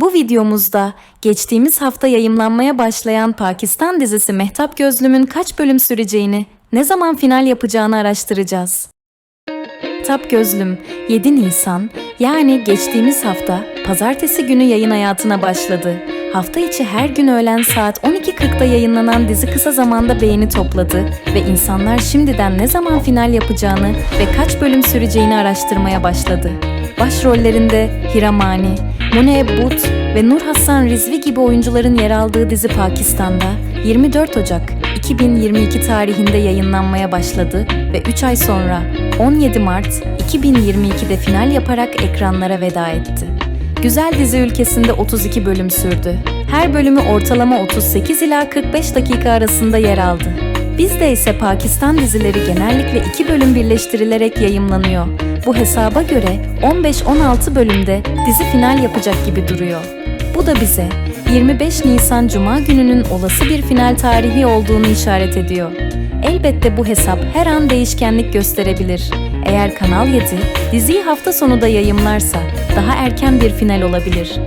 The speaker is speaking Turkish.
Bu videomuzda geçtiğimiz hafta yayımlanmaya başlayan Pakistan dizisi Mehtap Gözlüm'ün kaç bölüm süreceğini, ne zaman final yapacağını araştıracağız. Mehtap Gözlüm 7 Nisan yani geçtiğimiz hafta pazartesi günü yayın hayatına başladı. Hafta içi her gün öğlen saat 12.40'da yayınlanan dizi kısa zamanda beğeni topladı ve insanlar şimdiden ne zaman final yapacağını ve kaç bölüm süreceğini araştırmaya başladı. Başrollerinde Hiramani, Mune But ve Nur Hassan Rizvi gibi oyuncuların yer aldığı dizi Pakistan'da 24 Ocak 2022 tarihinde yayınlanmaya başladı ve 3 ay sonra 17 Mart 2022'de final yaparak ekranlara veda etti. Güzel dizi ülkesinde 32 bölüm sürdü. Her bölümü ortalama 38 ila 45 dakika arasında yer aldı. Bizde ise Pakistan dizileri genellikle iki bölüm birleştirilerek yayımlanıyor. Bu hesaba göre 15-16 bölümde dizi final yapacak gibi duruyor. Bu da bize 25 Nisan Cuma gününün olası bir final tarihi olduğunu işaret ediyor. Elbette bu hesap her an değişkenlik gösterebilir. Eğer Kanal 7 diziyi hafta sonu da yayımlarsa daha erken bir final olabilir.